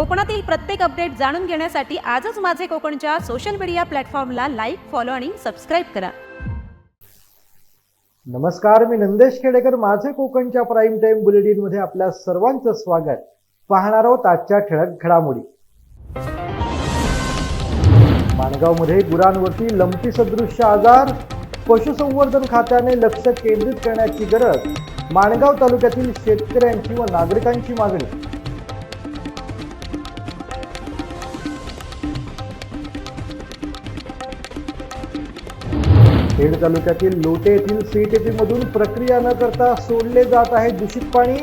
कोकणातील प्रत्येक अपडेट जाणून घेण्यासाठी आजच माझे कोकणच्या सोशल मीडिया प्लॅटफॉर्मला लाईक फॉलो आणि सबस्क्राईब करा. नमस्कार मी नंदेश खेडेकर माझे कोकणच्या प्राईम टाइम बुलेटिनमध्ये आपल्या सर्वांचं स्वागत. पाहणार आहोत आजच्या ठळक घडामोडी. माणगावमध्ये गुरांवरती लंपी सदृश्य आजार. पशुसंवर्धन खात्याने लक्ष केंद्रित करण्याची गरज. माणगाव तालुक्यातील शेतकऱ्यांची व नागरिकांची मागणी. खेड तालुक्यातील लोटे येथील सीटीपी मधून प्रक्रिया न करता सोडले जात आहे दूषित पाणी.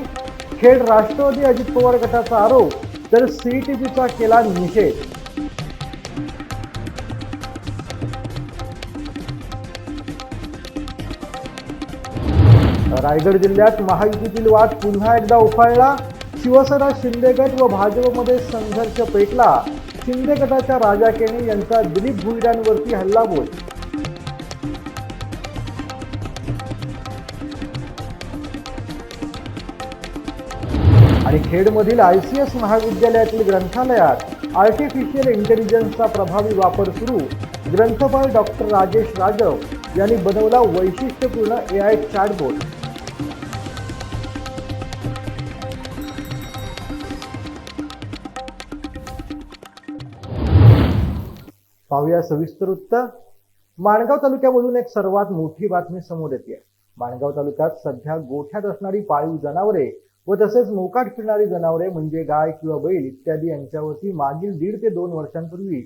खेड राष्ट्रवादी अजित पवार गटाचा आरोप तर सीईटीपीचा केला निषेध. रायगड जिल्ह्यात महायुतीतील वाद पुन्हा एकदा उफाळला. शिवसेना शिंदे गट व भाजपमध्ये संघर्ष पेटला. शिंदे गटाच्या राजा केणी यांचा दिलीप भुईडांवरती हल्लाबोल. आणि खेडमधील आय सी एस महाविद्यालयातील ग्रंथालयात आर्टिफिशियल इंटेलिजन्सचा प्रभावी वापर सुरू. ग्रंथपाल डॉक्टर राजेश राजव यांनी बनवला वैशिष्ट्यपूर्ण ए आय चॅटबोट पाहूया सविस्तर उत्तर. माणगाव तालुक्यामधून एक सर्वात मोठी बातमी समोर येते. माणगाव तालुक्यात सध्या गोठ्यात असणारी पाळीव जनावरे व तसेच मोकाट फिरणारी जनावरे म्हणजे गाय किंवा बैल इत्यादी यांच्यावरती मागील दीड ते दोन वर्षांपूर्वी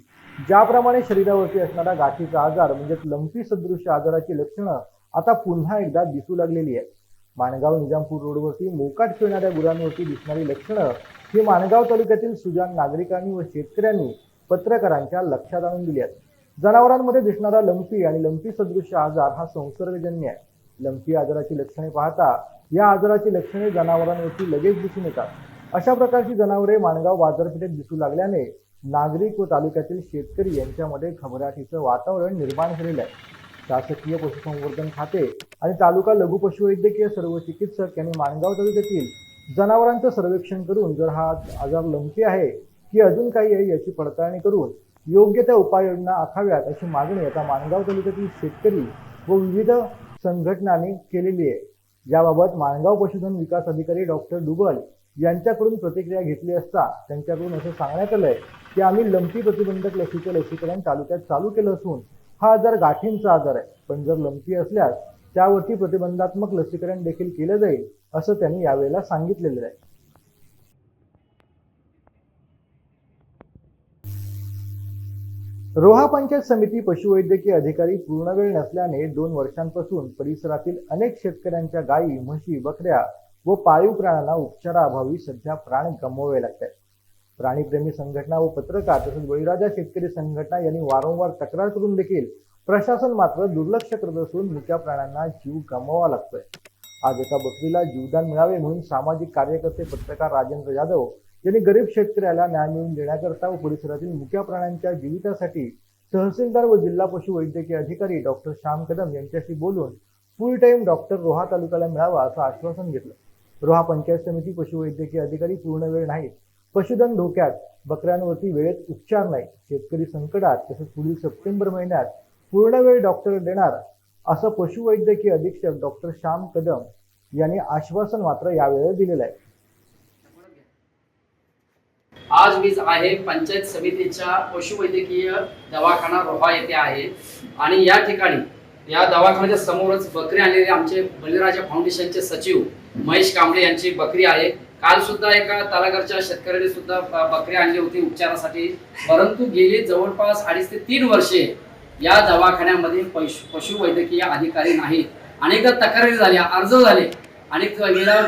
ज्याप्रमाणे शरीरावरती असणारा गाठीचा आजार म्हणजे लंपी सदृश आजाराची लक्षणं आता पुन्हा एकदा दिसू लागलेली आहेत. माणगाव निजामपूर रोडवरती मोकाट फिरणाऱ्या गुरांवरती दिसणारी लक्षणं ही माणगाव तालुक्यातील सुजान नागरिकांनी व शेतकऱ्यांनी पत्रकारांच्या लक्षात आणून दिली आहेत. जनावरांमध्ये दिसणारा लंपी आणि लंपी सदृश आजार हा संसर्गजन्य आहे. लंपी आजाराची लक्षणे पाहता या आजाराची लक्षणे जनावरांवरती लगेच दिसून येतात. अशा प्रकारची जनावरे माणगाव बाजारपेठेत दिसू लागल्याने नागरिक व तालुक्यातील शेतकरी यांच्यामध्ये घबराटीचं वातावरण निर्माण झालेलं आहे. शासकीय पशुसंवर्धन खाते आणि तालुका लघु पशुवैद्यकीय सर्व चिकित्सक यांनी माणगाव तालुक्यातील जनावरांचं सर्वेक्षण करून जर हा आजार लंपी आहे की अजून काही आहे याची पडताळणी करून योग्य त्या उपाययोजना आखाव्यात अशी मागणी आता माणगाव तालुक्यातील शेतकरी व विविध संघटनांनी केलेली आहे. याबाबत माणगाव पशुधन विकास अधिकारी डॉक्टर डुबल यांच्याकडून प्रतिक्रिया घेतली असता त्यांच्याकडून असं सांगण्यात आलंय की आम्ही लंपी प्रतिबंधक लसीचं लसीकरण तालुक्यात चालू केलं असून हा आजार गाठींचा आजार आहे. पण जर लंपी असल्यास त्यावरती प्रतिबंधात्मक लसीकरण देखील केलं जाईल असं त्यांनी यावेळेला सांगितलेलं आहे. रोहा पंचायत समिती पशुवैद्यकीय अधिकारी पूर्णवेळ नसल्याने दोन वर्षांपासून परिसरातील अनेक शेतकऱ्यांच्या गायी म्हशी बकऱ्या व पाळीव प्राण्यांना उपचाराअभावी सध्या प्राण गमवावे लागत आहेत. प्राणीप्रेमी संघटना व पत्रकार तसेच बळीराजा शेतकरी संघटना यांनी वारंवार तक्रार करून देखील प्रशासन मात्र दुर्लक्ष करत असून मुक्या प्राण्यांना जीव गमवावा लागतोय. आज एका बकरीला जीवदान मिळावे म्हणून सामाजिक कार्यकर्ते पत्रकार राजेंद्र यादव यांनी गरीब शेतकऱ्याला न्याय मिळवून देण्याकरता व परिसरातील मुक्या प्राण्यांच्या जीवितासाठी तहसीलदार व जिल्हा पशुवैद्यकीय अधिकारी डॉक्टर श्याम कदम यांच्याशी बोलून फुल टाइम डॉक्टर रोहा तालुक्याला मिळावा असं आश्वासन घेतलं. रोहा पंचायत समिती पशुवैद्यकीय अधिकारी पूर्ण वेळ नाहीत. पशुधन धोक्यात बकऱ्यांवरती वेळेत उपचार नाही शेतकरी संकटात तसेच पुढील सप्टेंबर महिन्यात पूर्ण वेळ डॉक्टर देणार असं पशुवैद्यकीय अधीक्षक डॉक्टर श्याम कदम यांनी आश्वासन मात्र यावेळेला दिलेलं आहे. आज वीज आहे. पंचायत समितीच्या पशुवैद्यकीय दवाखाना रोहा येथे आहे. आणि या ठिकाणी या दवाखान्याच्या समोरच बकरी आणलेले आमचे बलिराजा फाउंडेशनचे सचिव महेश कांबळे यांची बकरी आहे. काल सुद्धा एका तलागरच्या शेतकऱ्याने सुद्धा बकरी आणली होती उपचारासाठी. परंतु गेली जवळपास अडीच ते तीन वर्षे या दवाखान्यामध्ये पशु पशुवैद्यकीय अधिकारी नाहीत. अनेकदा तक्रारी झाल्या अर्ज झाले. आणि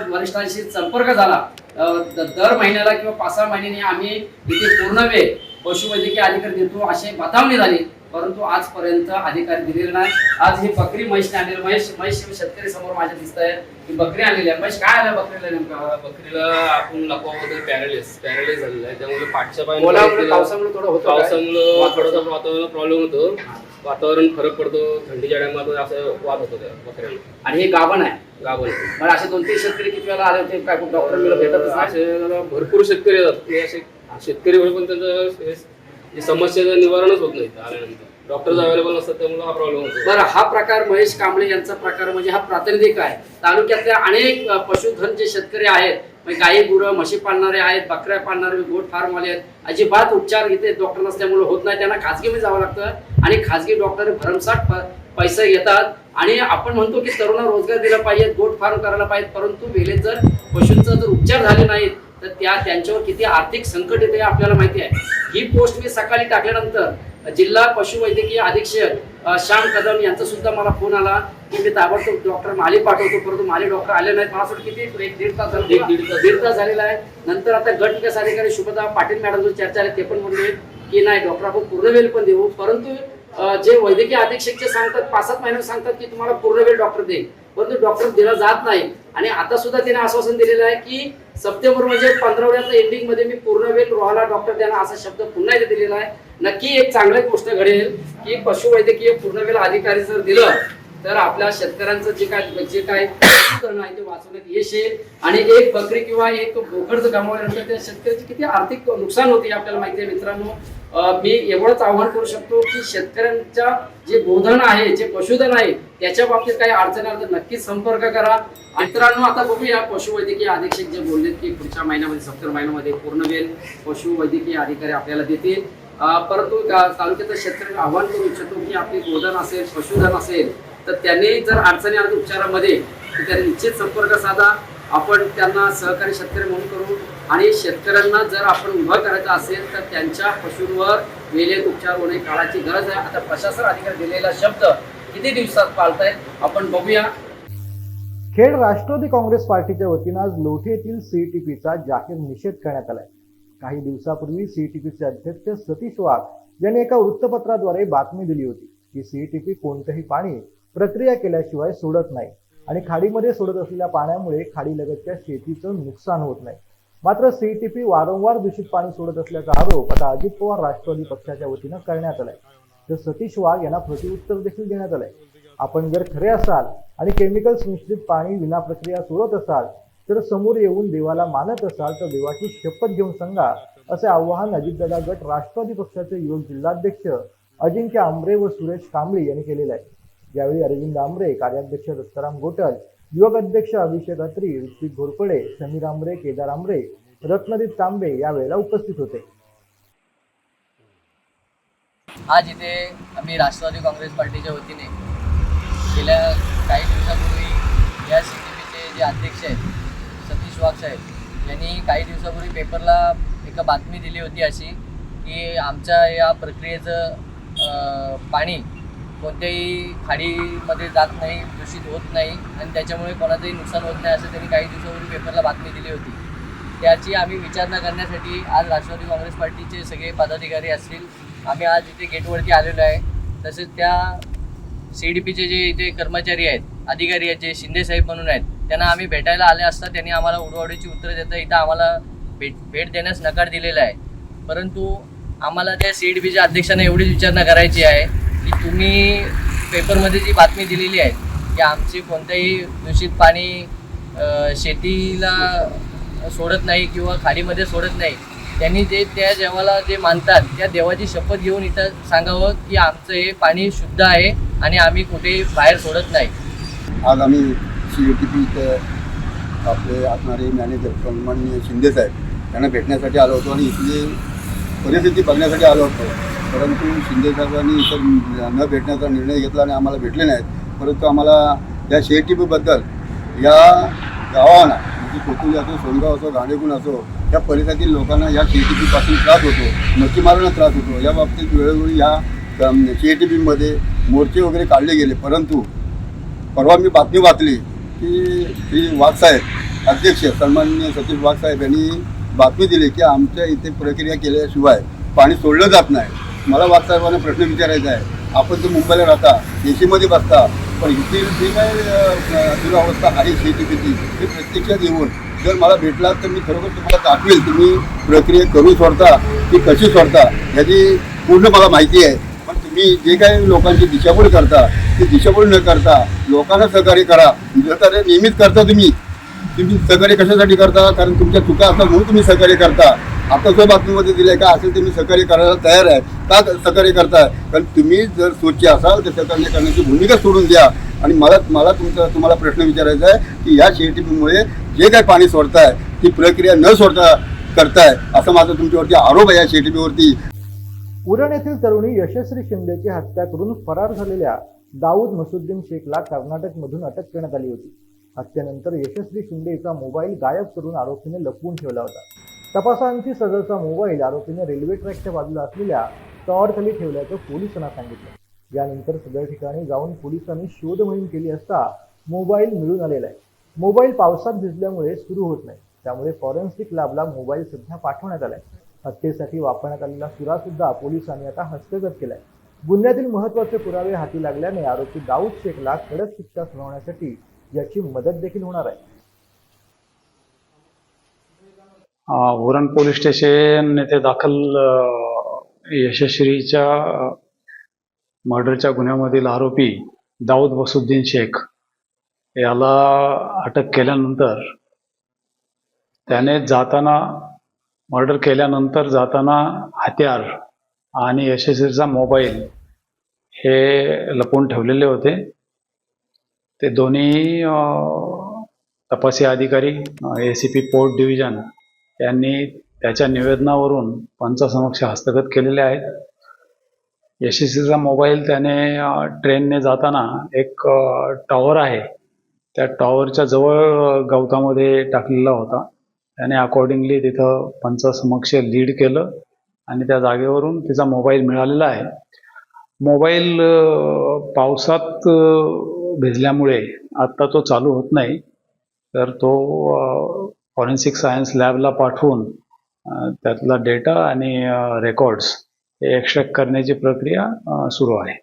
वरिष्ठांशी संपर्क झाला. दर महिन्याला किंवा पाच सहा महिन्यांनी आम्ही इथे पूर्ण वेळ पशुवैद्यकीय अधिकारी देतो अशी बतावणी झाली. परंतु आजपर्यंत अधिकारी दिलेले नाही आज ही बकरी म्हैस आणलेली म्हैस म्हैस शेतकरी समोर माझ्या दिसत आहे ही बकरी आणलेली आहे. म्हैस काय आलं बकरीला नेमकं? बकरीला आपण लकवामध्ये पॅरालिस पॅरालिस झालेलं आहे. त्यामुळे पाठच्या पावसामुळे थोडं होतं? पावसामुळे थोडंसं वातावरण प्रॉब्लेम होतो वातावरण फरक पडतो थंडीच्या टायमात असं वाद होतो त्या बकऱ्यांना आणि हे गाभण आहे गाभण. मला असे दोन तीन शेतकरी किती वेळा आले होते काय डॉक्टर मला भेटत असे भरपूर शेतकरी येतात. ते असे शेतकरी पण त्यांचं हे- समस्याचं निवारणच होत नाही आल्यानंतर. डॉक्टर्स अवेलेबल नसतात त्यामुळे हा प्रॉब्लेम होतो. बरं हा प्रकार महेश कांबळे यांचा प्रकार म्हणजे हा प्रातिनिधिक आहे. तालुक्यातल्या अनेक पशुधन जे शेतकरी आहेत म्हणजे गाई गुरं म्हशी पाळणारे आहेत बकऱ्या पाळणारे गोट फार्मवाले आहेत अजिबात उपचार इथे डॉक्टर नसल्यामुळे होत नाही. त्यांना खाजगीमध्ये जावं लागतं. आणि खाजगी डॉक्टर भरमसाठ पैसे घेतात आणि आपण म्हणतो की तरुणांना रोजगार दिला पाहिजे गोट फार्म करायला पाहिजे परंतु वेळेत जर पशूंचा जर उपचार झाले नाहीत तर त्या त्यांच्यावर किती आर्थिक संकट येते आपल्याला माहिती आहे. ही पोस्ट मी सकाळी टाकल्यानंतर जिल्हा पशुवैद्यकीय अधीक्षक श्याम कदम यांचा सुद्धा मला फोन आला की मी ताबडतोब डॉक्टर माली पाठवतो परंतु माली डॉक्टर आले नाहीत. मला असं वाटतं किती एक दीड तास झाला दीड- तास. झालेला आहे. नंतर आता गट विकास अधिकारी शुभदा पाटील मॅडम जो चर्चा आहे ते पण म्हणले की नाही डॉक्टर आपण पूर्ण वेळ पण देऊ परंतु जे वैद्यकीय अधीक्षक जे सांगतात पाच सात महिन्यात सांगतात की तुम्हाला पूर्ण वेळ डॉक्टर देईल. परंतु डॉक्टर दिला जात नाही. आणि आता सुद्धा त्याने आश्वासन दिलेलं आहे की सप्टेंबर म्हणजे पंधरावड्याच्या एंडिंगमध्ये मी पूर्ण वेळ रोहाला डॉक्टर त्यांना असा शब्द पुन्हा एकदा दिलेला आहे. नक्की एक चांगली गोष्ट घडेल की पशुवैद्यकीय पूर्णवेळ अधिकारी जर दिलं तर आपल्या शेतकऱ्यांचं जे काय जे काय करणं आहे ते वाचवण्यात यश येईल. आणि एक बकरी किंवा एक बोकड जर गमावल्यानंतर त्या शेतकऱ्याचे किती आर्थिक नुकसान होते आपल्याला माहिती आहे मित्रांनो. मी एवढंच आव्हान करू शकतो की शेतकऱ्यांच्या जे गोधन आहे जे पशुधन आहे त्याच्या बाबतीत काही अडचण आली तर नक्कीच संपर्क करा. मित्रांनो आता बघूया पशुवैद्यकीय अधीक्षक जे बोललेत की पुढच्या महिन्यामध्ये सप्टेंबर महिन्यामध्ये पूर्ण वेळ पशुवैद्यकीय अधिकारी आपल्याला देतील. परंतु तालुक्यातल्या शेतकऱ्यांना आव्हान करू इच्छितो की आपली गोधन असेल पशुधन असेल तर त्यांनी जर अडचणी आल्या उपचारामध्ये तर त्यांनी निश्चित संपर्क साधा. आपण त्यांना सहकारी शेतकरी म्हणून करू. आणि शेतकऱ्यांना जर आपण उभं करायचं असेल तर त्यांच्या पशूंवर वेळेत उपचार होणे काळाची गरज आहे. आता प्रशासन अधिकारी दिलेला शब्द किती दिवसात पाळतायत? आपण बघूया. खेड राष्ट्रवादी काँग्रेस पार्टीच्या वतीनं आज लोठे येथील सीईटीपीचा जाहीर निषेध करण्यात आलाय. काही दिवसापूर्वी सीईटीपीचे अध्यक्ष सतीश वाघ यांनी एका वृत्तपत्राद्वारे बातमी दिली होती की सीईटीपी कोणतंही पाणी प्रक्रिया केल्याशिवाय सोडत नाही आणि खाडीमध्ये सोडत असलेल्या पाण्यामुळे खाडीलगतच्या शेतीचं नुकसान होत नाही. मात्र सीईटीपी वारंवार दूषित पाणी सोडत असल्याचा आरोप आता अजित पवार राष्ट्रवादी पक्षाच्या वतीनं करण्यात आलाय. तर सतीश वाघ यांना प्रतिउत्तर देखील देण्यात आलंय. आपण जर खरे असाल आणि केमिकल्स मिश्रित पाणी विना प्रक्रिया सोडत असाल तर समोर येऊन देवाला मानत असाल तर देवाची शपथ घेऊन सांगा असे आवाहन अजितदादा गट राष्ट्रवादी पक्षाचे युवक जिल्हाध्यक्ष अजिंक्य आंबरे व सुरेश कांबळे यांनी केलेले आहे. यावेळी अरविंद आंबरे कार्याध्यक्ष दत्ताराम गोटल युवक अध्यक्ष अभिषेक अत्री ऋत्विक घोरपडे समीर आमरे केदार आमरे रत्नदीप तांबे यावेळेला उपस्थित होते. आज इथे आम्ही राष्ट्रवादी काँग्रेस पार्टीच्या वतीने गेल्या काही दिवसापूर्वी या सी टी पीचे जे अध्यक्ष आहेत सतीश वाघ साहेब यांनी काही दिवसापूर्वी पेपरला एका बातमी दिली होती अशी की आमच्या या प्रक्रियेचं पाणी कोणत्याही खाडीमध्ये जात नाही दूषित होत नाही आणि त्याच्यामुळे कोणाचंही नुकसान होत नाही असं त्यांनी काही दिवसापूर्वी पेपरला बातमी दिली होती. त्याची आम्ही विचारणा करण्यासाठी आज राष्ट्रवादी काँग्रेस पार्टीचे सगळे पदाधिकारी असतील आम्ही आज इथे गेटवरती आलेलो आहे. तसेच त्या सी डी पीचे जे इथे कर्मचारी आहेत अधिकारी आहेत जे शिंदे साहेब म्हणून आहेत त्यांना आम्ही भेटायला आले असता त्यांनी आम्हाला उडवाडीची उत्तरं देता इथं आम्हाला भेट भेट देण्यास नकार दिलेला आहे. परंतु आम्हाला त्या सी डी पीच्या अध्यक्षांना एवढीच विचारणा करायची आहे. की तुम्ही पेपरमध्ये जी बातमी दिलेली आहे की आमची कोणतंही दूषित पाणी शेतीला सोडत नाही किंवा खाडीमध्ये सोडत नाही त्यांनी जे त्या देवाला जे मानतात त्या देवाची शपथ घेऊन इथं सांगावं की आमचं हे पाणी शुद्ध आहे आणि आम्ही कुठेही बाहेर सोडत नाही. आज आम्ही सी यू टी पी आपले असणारे मॅनेजर सन्माननीय शिंदे साहेब यांना भेटण्यासाठी आलो होतो आणि इथले परिस्थिती बघण्यासाठी आलो होतो. परंतु शिंदे साहेबांनी इथं न भेटण्याचा निर्णय घेतला आणि आम्हाला भेटले नाहीत. परंतु आम्हाला या सी टी या गावांना म्हणजे कोथुली असो सोनगाव असो गांडेगुण असो या परिसरातील लोकांना या सी टी त्रास होतो मच्छीमारांना त्रास होतो. या बाबतीत वेळोवेळी या सी टी मोर्चे वगैरे काढले गेले. परंतु परवा मी बातमी वाचली की श्री वाघसाहेब अध्यक्ष सन्माननीय सतीश वाघसाहेब यांनी बातमी दिली की आमच्या इथे प्रक्रिया केल्याशिवाय पाणी सोडलं जात नाही. मला वाघसाहेबांना प्रश्न विचारायचा आहे. आपण जे मुंबईला राहता ए सीमध्ये बसता पण इथे जी काही अवस्था दुरावस्था आहे शेतीपीची ती प्रत्यक्षात येऊन जर मला भेटला तर मी खरोखर तुम्हाला दाखवेल तुम्ही प्रक्रिया करू सोडता की कशी सोडता याची पूर्ण मला माहिती आहे. पण तुम्ही जे काही लोकांची दिशाभूल करता ती दिशाभूल न करता लोकांना सहकार्य करा. सहकार्य नेहमीच करता तुम्ही. तुम्ही सहकार्य कशासाठी करता? कारण तुमच्या चुका असतात म्हणून तुम्ही सहकार्य करता. आता जो बातमीमध्ये दिले का असेल ते मी सहकार्य करायला तयार आहे का सहकार्य करताय? कारण तुम्ही जर स्वच्छ असाल तर सहकार्य करण्याची भूमिका सोडून द्या. आणि मला मला तुमचा तुम्हाला प्रश्न विचारायचा आहे की या शेतीमुळे जे काही पाणी सोडताय ती प्रक्रिया न सोडता करताय असं माझा तुमच्यावरती आरोप आहे या शेटीपीवरती उरण येथील तरुणी यशस्वी शिंदेची हत्या करून फरार झालेल्या दाऊद मसुद्दीन शेखला कर्नाटकमधून अटक करण्यात आली होती. हत्येनंतर यशस्वी शिंदेचा मोबाईल गायब करून आरोपीने लपवून ठेवला होता. तपासांची सदरचा मोबाईल आरोपीने रेल्वे ट्रॅकच्या बाजूला असलेल्या टॉवरखाली ठेवल्याचं पोलिसांना सांगितलं. यानंतर सदर ठिकाणी जाऊन पोलिसांनी शोध मोहीम केली असता मोबाईल मिळून आलेला आहे. मोबाईल पावसात भिजल्यामुळे सुरू होत नाही. त्यामुळे फॉरेन्सिक लॅबला मोबाईल सध्या पाठवण्यात आलाय. हत्येसाठी वापरण्यात आलेला सुरा सुद्धा पोलिसांनी आता हस्तगत केलाय. गुन्ह्यातील महत्त्वाचे पुरावे हाती लागल्याने आरोपी दाऊद शेखला कडक शिक्षा सुनावण्यासाठी याची मदत देखील होणार आहे. उरण पोलीस स्टेशन येथे दाखल यशस्वीच्या मर्डरच्या गुन्ह्यामधील आरोपी दाऊद वसुद्दीन शेख याला अटक केल्यानंतर त्याने जाताना मर्डर केल्यानंतर जाताना हत्यार आणि यशस्वीचा मोबाईल हे लपवून ठेवलेले होते. ते दोन्ही तपासी अधिकारी A C P port division यांनी त्याच्या निवेदनावरून पंचासमक्ष हस्तगत केलेले आहेत. यशस्वीचा मोबाईल त्याने ट्रेनने जाताना एक टॉवर आहे. त्या टॉवरच्या जवळ गवतामध्ये टाकलेला होता. त्याने अकॉर्डिंगली तिथं पंचासमक्ष लीड केलं आणि त्या जागेवरून तिचा मोबाईल मिळालेला आहे. मोबाईल पावसात भिजल्यामुळे आत्ता तो चालू होत नाही तर तो फॉरेन्सिक सायन्स लॅबला पाठवून त्यातला डेटा आणि रेकॉर्ड्स हे एक्स्ट्रॅक्ट करण्याची प्रक्रिया सुरू आहे.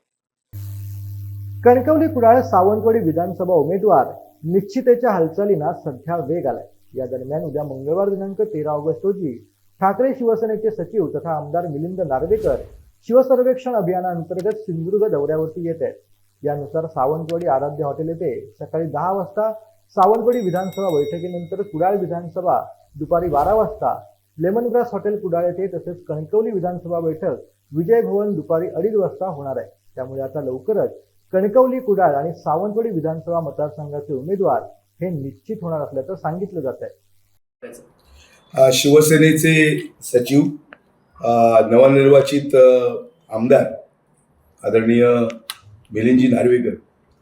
कणकवली कुडाळ सावंतवाडी विधानसभा उमेदवार निश्चितेच्या हालचालींना सध्या वेग आलाय. या दरम्यान उद्या मंगळवार दिनांक तेरा ऑगस्ट रोजी ठाकरे शिवसेनेचे सचिव तथा आमदार मिलिंद नार्वेकर शिवसर्वेक्षण अभियानाअंतर्गत सिंधुदुर्ग दौऱ्यावरती येत आहेत. यानुसार सावंतवाडी आराध्य हॉटेल येथे सकाळी दहा वाजता सावंतवाडी विधानसभा बैठकीनंतर कुडाळ विधानसभा दुपारी बारा वाजता लेमन ग्रास हॉटेल कुडाळ येथे तसेच कणकवली विधानसभा बैठक विजय भवन दुपारी अडीच वाजता होणार आहे. त्यामुळे आता लवकरच कणकवली कुडाळ आणि सावंतवाडी विधानसभा मतदारसंघाचे उमेदवार हे निश्चित होणार असल्याचं सांगितलं जात आहे शिवसेनेचे सचिव नवनिर्वाचित आमदार आदरणीय मिलिंदजी नार्वेकर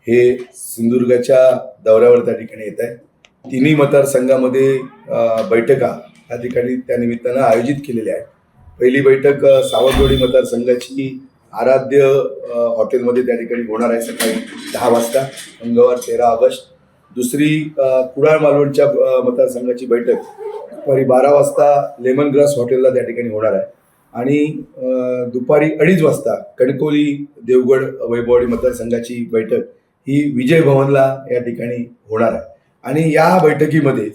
हे सिंधुदुर्गाच्या दौऱ्यावर त्या ठिकाणी येत आहे तिन्ही मतदारसंघामध्ये बैठका त्या ठिकाणी त्या निमित्तानं आयोजित केलेल्या आहेत. पहिली बैठक सावंतवाडी मतदारसंघाची आराध्य हॉटेलमध्ये त्या ठिकाणी होणार आहे सकाळी दहा वाजता मंगळवार तेरा ऑगस्ट. दुसरी कुडाळ मालवणच्या मतदारसंघाची बैठक दुपारी बारा वाजता लेमन ग्रास हॉटेलला त्या ठिकाणी होणार आहे. आणि दुपारी अडीच वाजता कणकोली देवगड वैभववाडी मतदारसंघाची बैठक ही विजय भवनला या ठिकाणी होणार आहे. आणि या बैठकीमध्ये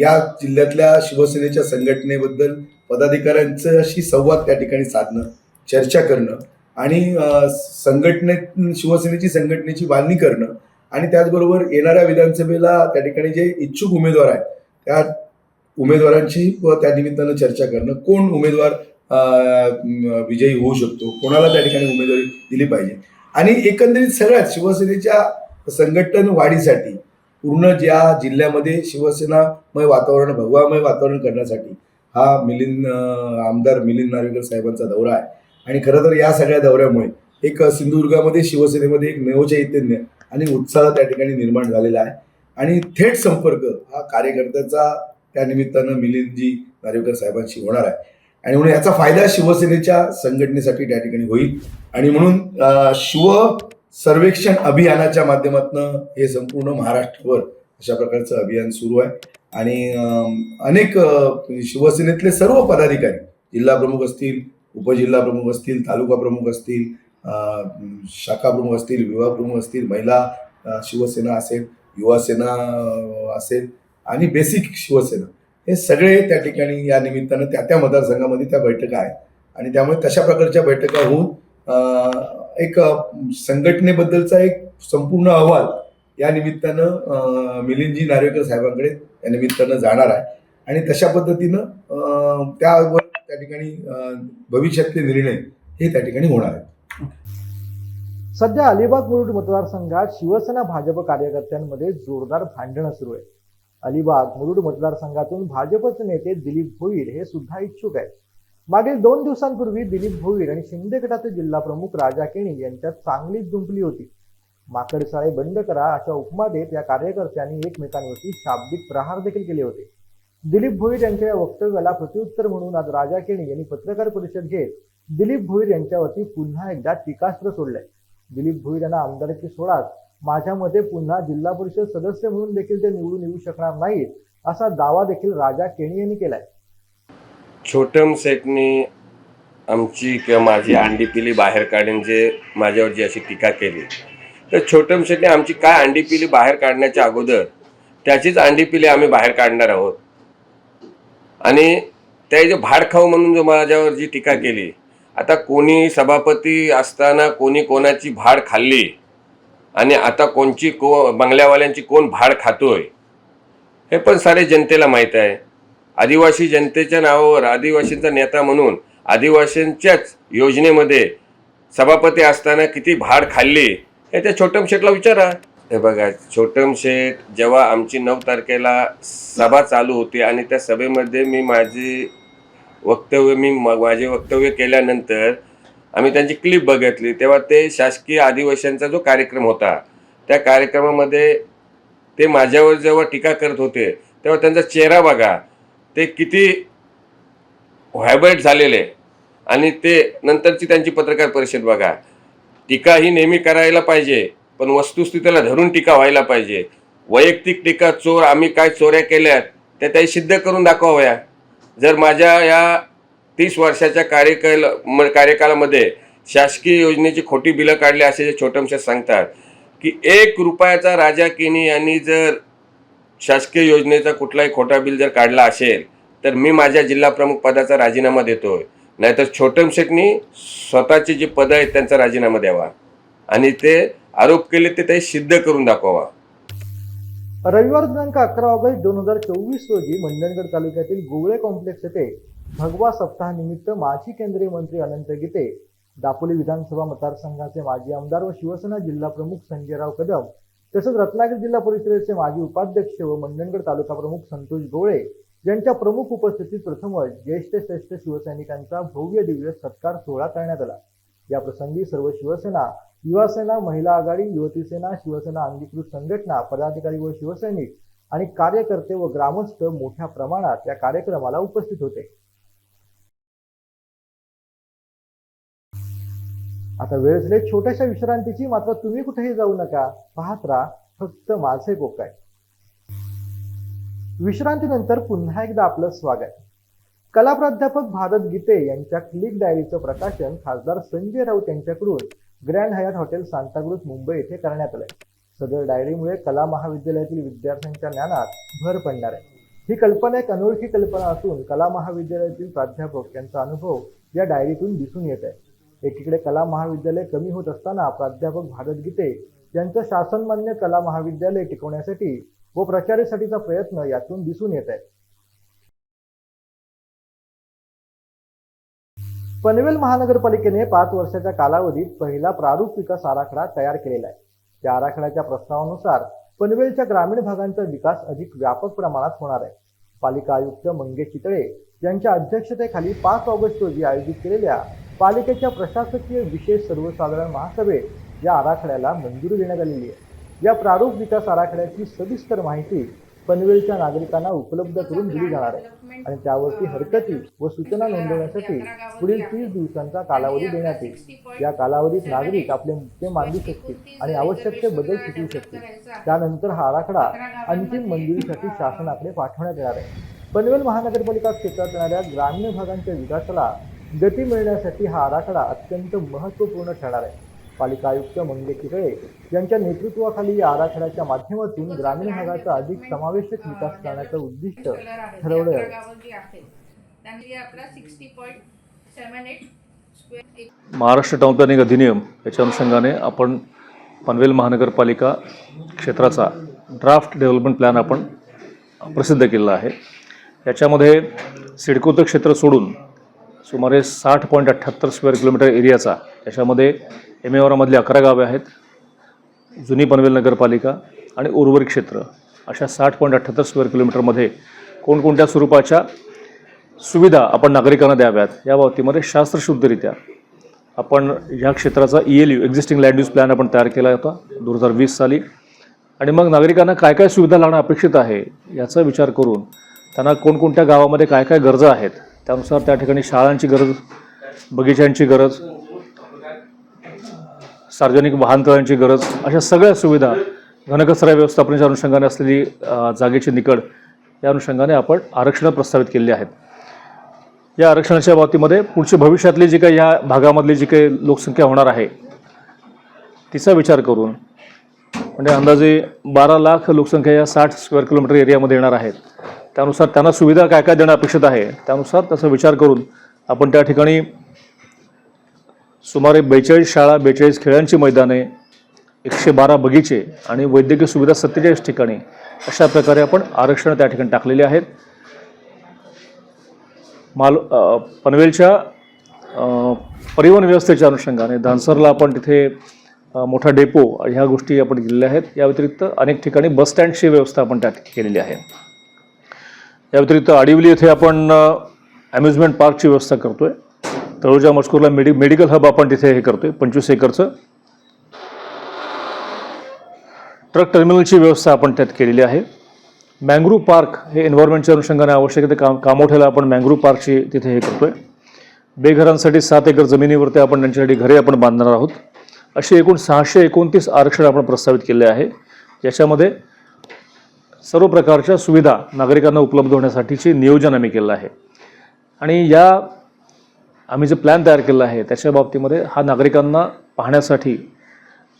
या जिल्ह्यातल्या शिवसेनेच्या संघटनेबद्दल पदाधिकाऱ्यांच्याशी संवाद त्या ठिकाणी साधणं चर्चा करणं आणि संघटने शिवसेनेची संघटनेची बांधणी करणं आणि त्याचबरोबर येणाऱ्या विधानसभेला त्या ठिकाणी जे इच्छुक उमेदवार आहेत त्या उमेदवारांची व त्या निमित्तानं चर्चा करणं. कोण उमेदवार विजयी होऊ शकतो? कोणाला त्या ठिकाणी उमेदवारी दिली पाहिजे? आणि एकंदरीत सगळ्यात शिवसेनेच्या संघटन वाढीसाठी पूर्ण ज्या जिल्ह्यामध्ये शिवसेनामय वातावरण भगवामय वातावरण करण्यासाठी हा मिलिंद आमदार मिलिंद नार्वेकर साहेबांचा दौरा आहे. आणि खरं तर या सगळ्या दौऱ्यामुळे एक सिंधुदुर्गामध्ये शिवसेनेमध्ये एक नवचैतन्य आणि उत्साह त्या ठिकाणी निर्माण झालेला आहे. आणि थेट संपर्क हा कार्यकर्त्याचा त्या निमित्तानं मिलिंदजी नार्वेकर साहेबांशी होणार आहे. आणि म्हणून याचा फायदा शिवसेनेच्या संघटनेसाठी त्या ठिकाणी होईल. आणि म्हणून शिव सर्वेक्षण अभियानाच्या माध्यमातून हे संपूर्ण महाराष्ट्रभर अशा प्रकारचं अभियान सुरू आहे. आणि अनेक शिवसेनेतले सर्व पदाधिकारी जिल्हा प्रमुख असतील उपजिल्हा प्रमुख असतील तालुका प्रमुख असतील शाखा प्रमुख असतील विभाग प्रमुख असतील महिला शिवसेना असेल युवासेना असेल आणि बेसिक शिवसेना. हे सगळे त्या ठिकाणी या निमित्तानं त्या त्या मतदारसंघामध्ये त्या बैठका आहेत. आणि त्यामुळे तशा प्रकारच्या बैठका होऊन एक संघटनेबद्दलचा एक संपूर्ण अहवाल या निमित्तानं मिलिंदजी नार्वेकर साहेबांकडे या निमित्तानं जाणार आहे. आणि तशा पद्धतीनं त्यावर त्या ठिकाणी भविष्यातले निर्णय हे त्या ठिकाणी होणार आहेत. सध्या अलिबाग मुरुड मतदारसंघात शिवसेना भाजप कार्यकर्त्यांमध्ये जोरदार भांडणं सुरू आहे अलिबाग मुरुड मतदारसंघातून भाजपचे नेते दिलीप भोईर हे सुद्धा इच्छुक आहेत. मागील दोन दिवसांपूर्वी दिलीप भोईर आणि शिंदे गटाचे जिल्हा प्रमुख राजा केणी यांच्यात चांगलीच जुंपली होती. माकडसाळे बंद करा अशा उपमा देत या कार्यकर्त्यांनी एकमेकांवरती शाब्दिक प्रहार देखील केले होते. दिलीप भोईर यांच्या या वक्तव्याला प्रत्युत्तर म्हणून आज राजा केणी यांनी पत्रकार परिषद घेत दिलीप भोईर यांच्यावरती पुन्हा एकदा टीकास्त्र सोडलंय. दिलीप भोईर यांना आमदारकी सोडाच माझ्या मते पुन्हा जिल्हा परिषद सदस्य म्हणून देखील ते निवडून येऊ शकणार नाहीत असा दावा देखील राजा केणी यांनी केलाय. छोटम सेटनी आमची किंवा माझी अंडी पिली बाहेर काढून जे माझ्यावर जी अशी टीका केली तर छोटम सेटने आमची काय अंडी पिली बाहेर काढण्याच्या अगोदर त्याचीच अंडी पिली आम्ही बाहेर काढणार आहोत. आणि ते जे भाड खाऊ म्हणून जो माझ्यावर जी टीका केली आता कोणी सभापती असताना कोणी कोणाची भाड खाल्ली आणि आता कोणची को बंगल्यावाल्यांची कोण भाड खातोय? हे पण सारे जनतेला माहीत आहे. आदिवासी जनतेच्या नावावर आदिवासींचा नेता म्हणून आदिवासींच्याच योजनेमध्ये सभापती असताना किती भाड खाल्ली हे त्या छोटम शेठला विचारा. हे बघा छोटम शेठ जेव्हा आमची नऊ तारखेला सभा चालू होती आणि त्या सभेमध्ये मी माझी वक्तव्य मी म- माझे वक्तव्य केल्यानंतर आम्ही त्यांची क्लिप बघितली. तेव्हा ते शासकीय अधिवेशनचा जो कार्यक्रम होता त्या कार्यक्रमामध्ये ते माझ्यावर जेव्हा टीका करत होते तेव्हा त्यांचा चेहरा बघा. ते किती व्हायब्रेट झालेले. आणि ते नंतरची त्यांची पत्रकार परिषद बघा. टीका ही नेहमी करायला पाहिजे पण वस्तुस्थितीला धरून टीका व्हायला पाहिजे. वैयक्तिक टीका चोर आम्ही काय चोऱ्या केल्यात त्या त्याही सिद्ध करून दाखवाव्या. जर माझ्या या तीस वर्षाच्या कार्यकाल कार्यकालामध्ये शासकीय योजनेची खोटी बिलं काढली असे जे छोटमशे सांगतात की एक रुपयाचा राजा किनी यांनी जर शासकीय योजनेचा कुठलाही खोटा बिल जर काढला असेल तर मी माझ्या जिल्हा प्रमुख पदाचा राजीनामा देतोय. नाहीतर छोटम शेटनी स्वतःची जी पदं आहेत त्यांचा राजीनामा द्यावा. आणि ते आरोप केले ते ते सिद्ध करून दाखवा रविवार दिनांक अकरा ऑगस्ट दोन हजार चोवीस रोजी मंडणगड तालुक्यातील गोवळे कॉम्प्लेक्स येथे भगवा सप्ताहानिमित्त माजी केंद्रीय मंत्री अनंत गीते दापोली विधानसभा मतदारसंघाचे माजी आमदार व शिवसेना जिल्हा प्रमुख संजयराव कदम तसेच रत्नागिरी जिल्हा परिषदेचे माजी उपाध्यक्ष व मंडणगड तालुका प्रमुख संतोष गोळे यांच्या प्रमुख उपस्थितीत प्रथमच ज्येष्ठ श्रेष्ठ शिवसैनिकांचा भव्य दिव्य सत्कार सोहळा करण्यात आला. या प्रसंगी सर्व शिवसेना युवासेना महिला आघाडी युवती सेना शिवसेना अंगीकृत संघटना पदाधिकारी व शिवसैनिक आणि कार्यकर्ते व ग्रामस्थ मोठ्या प्रमाणात या कार्यक्रमाला उपस्थित होते. आता वेळ झाली छोट्याशा विश्रांतीची मात्र तुम्ही कुठेही जाऊ नका. पाहत राहा फक्त माझे कोकाय विश्रांतीनंतर पुन्हा एकदा आपलं स्वागत. कला प्राध्यापक भारत गीते यांच्या क्लिक डायरीचं प्रकाशन खासदार संजय राऊत यांच्याकडून Grand Hyatt hotel Santacruz Mumbai येथे करण्यात आलंय. सदर डायरीमुळे कला महाविद्यालयातील विद्यार्थ्यांच्या ज्ञानात भर पडणार आहे. ही कल्पना एक अनोळखी कल्पना असून कला महाविद्यालयातील प्राध्यापक यांचा अनुभव या डायरीतून दिसून येत आहे. एकीकडे कला महाविद्यालय कमी होत असताना प्राध्यापक भारत गीते यांचं शासनमान्य कला महाविद्यालय टिकवण्यासाठी व प्रचारासाठीचा प्रयत्न यातून दिसून येत आहे. पनवेल महानगरपालिकेने पाच वर्षाच्या कालावधीत पहिला प्रारूप विकास आराखडा तयार केलेला आहे. त्या आराखड्याच्या प्रस्तावानुसार पनवेलच्या ग्रामीण भागांचा विकास अधिक व्यापक प्रमाणात होणार आहे. पालिका आयुक्त मंगेश चितळे यांच्या अध्यक्षतेखाली पाच ऑगस्ट रोजी आयोजित केलेल्या पालिकेच्या प्रशासकीय विशेष सर्वसाधारण महासभेत या आराखड्याला मंजुरी देण्यात आलेली आहे. या प्रारूप विकास आराखड्याची सविस्तर माहिती पनवेलच्या नागरिकांना उपलब्ध करून दिली जाणार आहे. आणि त्यावरती हरकती व सूचना नोंदवण्यासाठी पुढील तीस दिवसांचा कालावधी देण्यात येईल. या कालावधीत नागरिक आपले मुद्दे मांडू शकतील आणि आवश्यक ते बदल सुचवू शकतील. त्यानंतर हा आराखडा अंतिम मंजुरीसाठी शासनाकडे पाठवण्यात येणार आहे. पनवेल महानगरपालिका क्षेत्रात येणाऱ्या ग्रामीण भागांच्या विकासाला गती मिळण्यासाठी हा आराखडा अत्यंत महत्त्वपूर्ण ठरणार आहे. पालिका आयुक्त मंगले किरळे यांच्या नेतृत्वाखाली या आराखड्याच्या माध्यमातून ग्रामीण भागाचा अधिक समावेशक विकास करण्याचं उद्दिष्ट ठरवलं आहे. महाराष्ट्र टाउन प्लॅनिंग अधिनियम याच्या अनुषंगाने आपण पनवेल महानगरपालिका क्षेत्राचा ड्राफ्ट डेव्हलपमेंट प्लॅन आपण प्रसिद्ध केलेला आहे. याच्यामध्ये सिडकोचं क्षेत्र सोडून सुमारे साठ पॉईंट अठ्ठ्याहत्तर स्क्वेअर किलोमीटर एरियाचा. याच्यामध्ये एम एवरामधली अकरा गावे आहेत. जुनी पनवेल नगरपालिका आणि उर्वरित क्षेत्र. अशा साठ पॉईंट अठ्ठ्याहत्तर स्क्वेअर किलोमीटरमध्ये कोणकोणत्या स्वरूपाच्या सुविधा आपण नागरिकांना द्याव्यात या बाबतीमध्ये शास्त्रशुद्धरित्या आपण ह्या क्षेत्राचा E L U existing land use plan आपण तयार केला होता दोन हजार वीस साली. आणि मग नागरिकांना काय काय सुविधा लागणं अपेक्षित आहे याचा विचार करून त्यांना कोणकोणत्या गावामध्ये काय काय गरजा आहेत त्यानुसार त्या ठिकाणी शाळांची गरज बगीच्यांची गरज सार्वजनिक वाहनतळांची गरज अशा सगळ्या सुविधा घनकचरा व्यवस्थापनाच्या अनुषंगाने असलेली जागेची निकड या अनुषंगाने आपण आरक्षणं प्रस्तावित केलेली आहेत. या आरक्षणाच्या बाबतीमध्ये पुढची भविष्यातली जी काही या भागामधली जी काही लोकसंख्या होणार आहे तिचा विचार करून म्हणजे अंदाजे बारा लाख लोकसंख्या या साठ स्क्वेअर किलोमीटर एरियामध्ये येणार आहेत. त्यानुसार त्यांना सुविधा काय काय देणं अपेक्षित आहे त्यानुसार त्याचा विचार करून आपण त्या ठिकाणी सुमारे बेचाळीस शाळा बेचाळीस खेळांची मैदाने एकशे बारा बगीचे आणि वैद्यकीय सुविधा सत्तेचाळीस ठिकाणी अशा प्रकारे आपण आरक्षण त्या ठिकाणी टाकलेली आहेत. माल पनवेलच्या परिवहन व्यवस्थेच्या अनुषंगाने धानसरला आपण तिथे मोठा डेपो ह्या गोष्टी आपण केलेल्या आहेत. या व्यतिरिक्त अनेक ठिकाणी बस स्टँडची व्यवस्था आपण त्या केलेली आहे. या व्यतिरिक्त आडिवली येथे आपण अम्युजमेंट पार्कची व्यवस्था करतो आहे तळोजा मजकूरला मेडि मेडिकल हब आपण तिथे हे करतो आहे पंचवीस एकरचं. ट्रक टर्मिनलची व्यवस्था आपण त्यात केलेली आहे. मँग्रू पार्क हे एन्व्हायरमेंटच्या अनुषंगाने आवश्यक आहे ते काम कामोठ्याला आपण मँग्रू पार्कची तिथे हे करतो आहे बेघरांसाठी सात एकर जमिनीवरती आपण त्यांच्यासाठी घरे आपण बांधणार आहोत. असे एकूण सहाशे एकोणतीस आरक्षण आपण प्रस्तावित केले आहे. याच्यामध्ये सर्व प्रकारच्या सुविधा नागरिकांना उपलब्ध होण्यासाठीचे नियोजन आम्ही केलं आहे. आणि या आम्ही जे प्लॅन तयार केला आहे त्याच्या बाबतीमध्ये हा नागरिकांना पाहण्यासाठी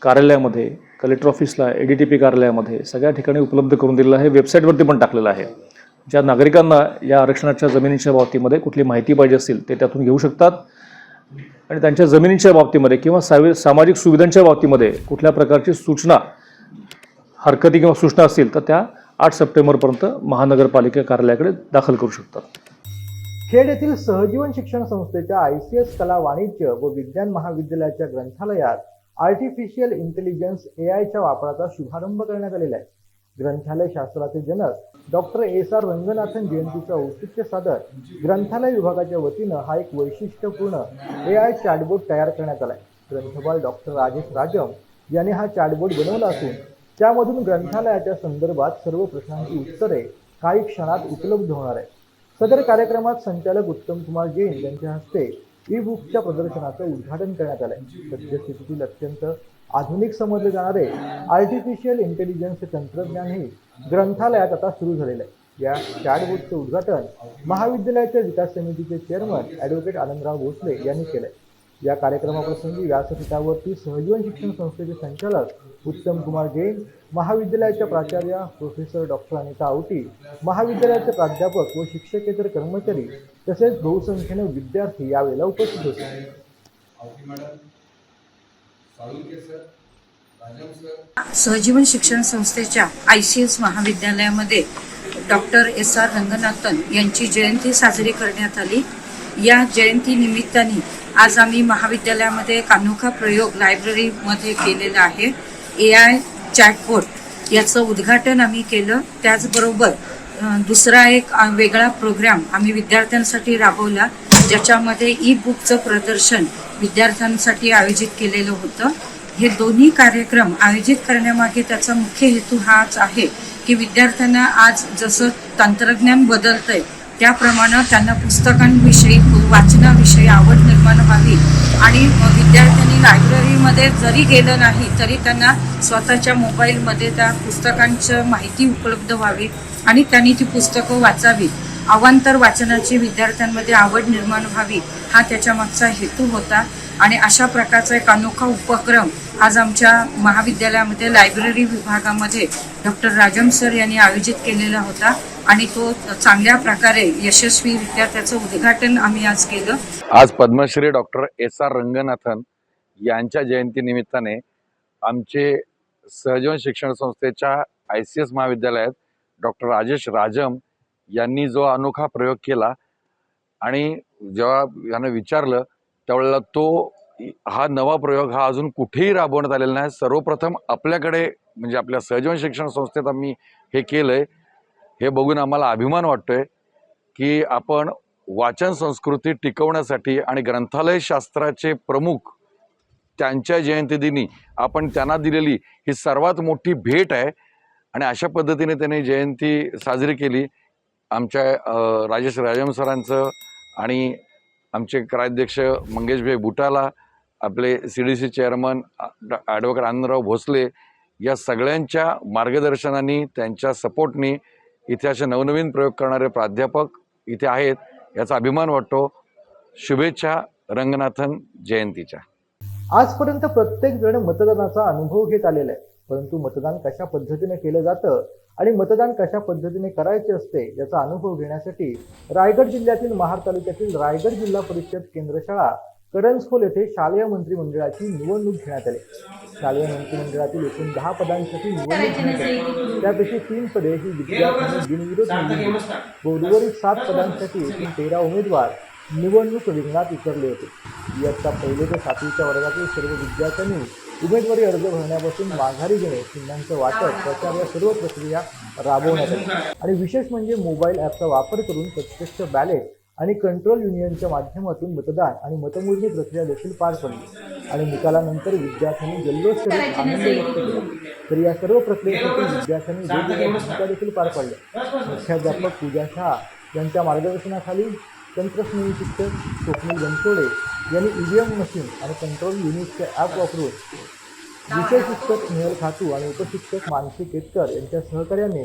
कार्यालयामध्ये कलेक्टर ऑफिसला ए डी टी पी कार्यालयामध्ये सगळ्या ठिकाणी उपलब्ध करून दिलेलं आहे. वेबसाईटवरती पण टाकलेलं आहे. ज्या नागरिकांना या आरक्षणाच्या जमिनीच्या बाबतीमध्ये कुठली माहिती पाहिजे असेल ते त्यातून घेऊ शकतात. आणि त्यांच्या जमिनीच्या बाबतीमध्ये किंवा सावे सामाजिक सुविधांच्या बाबतीमध्ये कुठल्या प्रकारची सूचना हरकती किंवा सूचना असतील तर त्या आठ सप्टेंबरपर्यंत महानगरपालिका कार्यालयाकडे दाखल करू शकतात. खेड येथील सहजीवन शिक्षण संस्थेच्या आय सी एस कला वाणिज्य व विज्ञान महाविद्यालयाच्या ग्रंथालयात आर्टिफिशियल इंटेलिजन्स ए आयच्या वापराचा शुभारंभ करण्यात आलेला आहे. ग्रंथालय शास्त्राचे जनक डॉक्टर एस आर रंगनाथन जयंतीचं औचित्य साधत ग्रंथालय विभागाच्या वतीनं हा एक वैशिष्ट्यपूर्ण ए आय चॅटबोर्ड तयार करण्यात आलाय ग्रंथपाल डॉक्टर राजेश राजम यांनी हा चॅटबोर्ड बनवला असून त्यामधून ग्रंथालयाच्या संदर्भात सर्व प्रश्नांची उत्तरे काही क्षणात उपलब्ध होणार आहे सदर कार्यक्रमात संचालक उत्तम कुमार जैन यांच्या हस्ते ई बुकच्या प्रदर्शनाचं उद्घाटन करण्यात आलंय. सद्यस्थितीतील अत्यंत आधुनिक समजले जाणारे आर्टिफिशियल इंटेलिजन्स तंत्रज्ञान हे ग्रंथालयात आता सुरू झालेलं आहे. या चॅटबुकचं उद्घाटन महाविद्यालयाच्या विकास समितीचे चेअरमन ॲडव्होकेट आनंदराव भोसले यांनी केलंय. या कार्यक्रमाप्रसंगी व्यासपीठावरती सहजीवन शिक्षण संस्थेचे संचालक उत्तम कुमार जैन महाविद्यालयाच्या प्राचार्या प्रोफेसर डॉक्टर अनिता आवटी महाविद्यालयाचे प्राध्यापक व शिक्षकेतर कर्मचारी तसेच बहुसंख्येने विद्यार्थी यावेळेला उपस्थित होते. सहजीवन शिक्षण संस्थेच्या आय सी एस महाविद्यालयामध्ये डॉक्टर एस आर रंगनाथन यांची जयंती साजरी करण्यात आली. या जयंती निमित्ताने आज आम्ही महाविद्यालयामध्ये एक अनोखा प्रयोग लायब्ररीमध्ये केलेला आहे. ए आय चॅटबोर्ड याचं उद्घाटन आम्ही केलं. त्याचबरोबर दुसरा एक वेगळा प्रोग्राम आम्ही विद्यार्थ्यांसाठी राबवला ज्याच्यामध्ये ई बुकचं प्रदर्शन विद्यार्थ्यांसाठी आयोजित केलेलं होतं. हे दोन्ही कार्यक्रम आयोजित करण्यामागे त्याचा मुख्य हेतू हाच आहे की विद्यार्थ्यांना आज जसं तंत्रज्ञान बदलतंय त्याप्रमाणे त्यांना पुस्तकांविषयी वाचनाविषयी आवड निर्माण व्हावी. आणि विद्यार्थ्यांनी लायब्ररीमध्ये जरी गेलं नाही तरी त्यांना स्वतःच्या मोबाईलमध्ये त्या पुस्तकांचं माहिती उपलब्ध व्हावी आणि त्यांनी ती पुस्तकं वाचावी. अवांतर वाचनाची विद्यार्थ्यांमध्ये आवड निर्माण व्हावी हा त्याच्या मागचा हेतू होता. आणि अशा प्रकारचा एक अनोखा उपक्रम आज आमच्या महाविद्यालयामध्ये लायब्ररी विभागामध्ये डॉक्टर राजम सर यांनी आयोजित केलेला होता आणि तो चांगल्या प्रकारे यशस्वीरित्या त्याचं उद्घाटन आम्ही आज केलं. आज Padmashri doctor S R Ranganathan यांच्या जयंतीनिमित्ताने आमचे सहजीवन शिक्षण संस्थेच्या आय सी एस महाविद्यालयात डॉक्टर राजेश राजम यांनी जो अनोखा प्रयोग केला आणि जेव्हा यानं विचारलं त्यावेळेला तो हा नवा प्रयोग हा अजून कुठेही राबवण्यात आलेला नाही. सर्वप्रथम आपल्याकडे म्हणजे आपल्या सहजीवन शिक्षण संस्थेत आम्ही हे केलं आहे हे बघून आम्हाला अभिमान वाटतोय की आपण वाचन संस्कृती टिकवण्यासाठी आणि ग्रंथालय शास्त्राचे प्रमुख त्यांच्या जयंतीदिनी आपण त्यांना दिलेली ही सर्वात मोठी भेट आहे. आणि अशा पद्धतीने त्यांनी जयंती साजरी केली. आमच्या राजेश राजम सरांचं आणि आमचे कार्याध्यक्ष मंगेशभाई बुटाला आपले C D C chairman advocate Anandrao Bhosale या सगळ्यांच्या मार्गदर्शनाने त्यांच्या सपोर्टनी इथे असे नवनवीन प्रयोग करणारे प्राध्यापक इथे आहेत याचा अभिमान वाटतो. शुभेच्छा रंगनाथन जयंतीच्या. आजपर्यंत प्रत्येक जण मतदानाचा अनुभव घेत आलेला आहे. परंतु मतदान कशा पद्धतीने केलं जातं आणि मतदान कशा पद्धतीने करायचे असते याचा अनुभव घेण्यासाठी रायगड जिल्ह्यातील महाड तालुक्यातील रायगड जिल्हा परिषद केंद्रशाळा करंजखोल येथे शालेय मंत्रिमंडळाची निवडणूक घेण्यात आली. शालेय मंत्रिमंडळातील एकूण दहा पदांसाठी निवडणूक घेण्यात आली. त्यापैकी तीन पदे ही विद्यार्थ्यांनी बिनविरोध निवडली व उर्वरित सात पदांसाठी एकूण तेरा उमेदवार निवडणूक रिंगणात उतरले होते. इयत्ता पहिले ते सातवीच्या वर्गातील सर्व विद्यार्थ्यांनी उमेदवारी अर्ज भरण्यापासून माघारी घेणे चिन्हांचं वाटप प्रचार या सर्व प्रक्रिया राबवण्यात आल्या आणि विशेष म्हणजे मोबाईल ॲपचा वापर करून प्रत्यक्ष बॅलेट आणि कंट्रोल युनियनच्या माध्यमातून मतदान आणि मतमोजणी प्रक्रिया देखील पार पडली. आणि निकालानंतर विद्यार्थ्यांनी जल्लोष करीत आनंद व्यक्त केला. तर या सर्व प्रक्रियेसाठी विद्यार्थ्यांनी वेगवेगळ्या भूमिका देखील पार पडल्या. मुख्याध्यापक पूजा शहा यांच्या मार्गदर्शनाखाली तंत्रस्नेही शिक्षक स्वप्नील बनसोडे यांनी ईव्हीएम मशीन आणि कंट्रोल युनिटचे ॲप वापरून विषय शिक्षक स्नेहल खातू आणि उपशिक्षक मानसी केतकर यांच्या सहकार्याने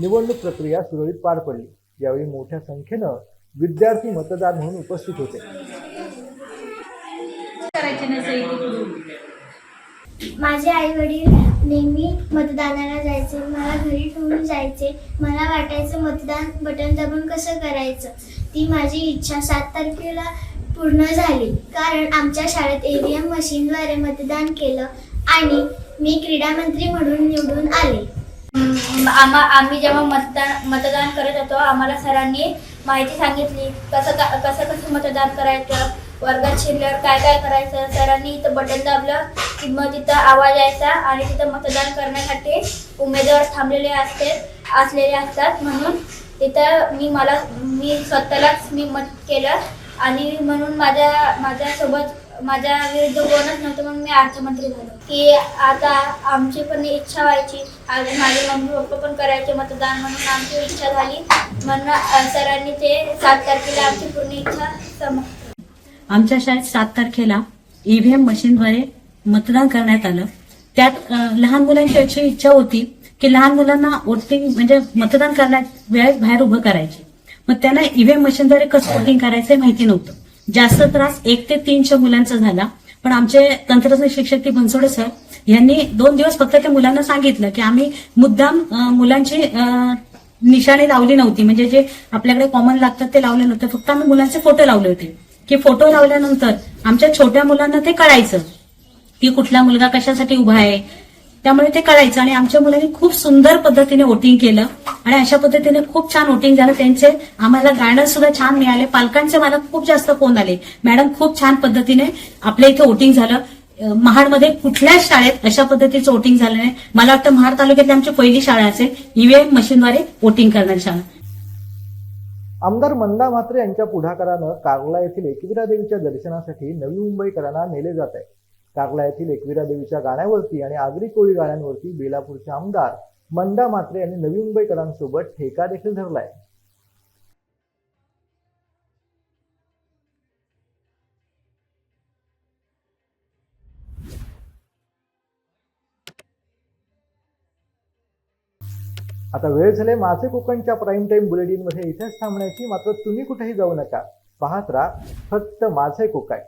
निवडणूक प्रक्रिया सुरळीत पार पडली. यावेळी मोठ्या संख्येनं विद्यार्थी मतदार म्हणून उपस्थित होते. माझे आई वडील नेहमी मतदानाला जायचे मला घरी ठेवून जायचे मला वाटायचं मतदान बटन दाबून कसं करायचं? ती माझी इच्छा सात तारखेला पूर्ण झाली. कारण आमच्या शाळेत ए व्ही एम मशीनद्वारे मतदान केलं आणि मी क्रीडा मंत्री म्हणून निवडून आले. आम्हा आम्ही जेव्हा मतदान मतदान करत होतो आम्हाला सरांनी माहिती सांगितली कसं का कसं कसं मतदान करायचं वर्गात शिरल्यावर काय काय करायचं सरांनी इथं बटन दाबलं की मग तिथं आवाज यायचा आणि तिथं मतदान करण्यासाठी उमेदवार थांबलेले असते असलेले असतात. म्हणून तिथं मी मला मी स्वतःलाच मी मत केलं आणि म्हणून माझ्या माझ्यासोबत माझ्या विरुद्ध कोणच नव्हतं म्हणून मी अर्थमंत्री झालो की आता आमची पण इच्छा व्हायची. आणि माझे मम्मी पप्पा पण करायचे मतदान म्हणून आमची इच्छा झाली. म्हणून सरांनी ते सात तारखेला आमची पूर्ण इच्छा सम आमच्या शाळेत सात तारखेला ईव्हीएम मशीनद्वारे मतदान करण्यात आलं. त्यात लहान मुलांची अशी इच्छा होती की लहान मुलांना वोटिंग म्हणजे मतदान करण्यात वेळेस बाहेर उभं करायचे. मग त्यांना ईव्हीएम मशीनद्वारे कसं वोटिंग करायचं हे माहिती नव्हतं. जास्त त्रास एक ते तीनशे मुलांचा झाला. पण आमचे तंत्रज्ञ शिक्षक ती बनसोडे सर यांनी दोन दिवस फक्त त्या मुलांना सांगितलं की आम्ही मुद्दाम मुलांची निशाणी लावली नव्हती. म्हणजे जे आपल्याकडे कॉमन लागतात ते लावले नव्हते. फक्त आम्ही मुलांचे फोटो लावले होते. की फोटो लावल्यानंतर आमच्या छोट्या मुलांना ते कळायचं. की कुठला मुलगा कशासाठी उभा आहे? त्यामुळे ते कळायचं आणि आमच्या मुलांनी खूप सुंदर पद्धतीने वोटिंग केलं. आणि अशा पद्धतीने खूप छान वोटिंग झालं. त्यांचे आम्हाला गायडन्स सुद्धा छान मिळाले. पालकांचे मला खूप जास्त फोन आले. मॅडम खूप छान पद्धतीने आपल्या इथे वोटिंग झालं. महाडमध्ये कुठल्याच शाळेत अशा पद्धतीचं वोटिंग झालं नाही? मला वाटतं महाड तालुक्यातली आमची पहिली शाळा असेल. ईव्हीएम मशीनद्वारे वोटिंग करणारी शाळा. आमदार मंदा म्हात्रे यांच्या पुढाकारानं कार्ला येथील एकविरा देवीच्या दर्शनासाठी नवी मुंबईकरांना नेले जात आहे. टाकला येथील एकविरा देवीच्या गाण्यावरती आणि आगरी कोळी गाण्यांवरती बेलापूरचे आमदार मंदा मात्रे यांनी नवी मुंबईकरांसोबत ठेका देखील धरलाय. आता वेळ झाले माझे कोकणच्या प्राईम टाइम बुलेटिनमध्ये इथेच थांबण्याची मात्र तुम्ही कुठेही जाऊ नका. पाहत राहा फक्त माझे कोकण.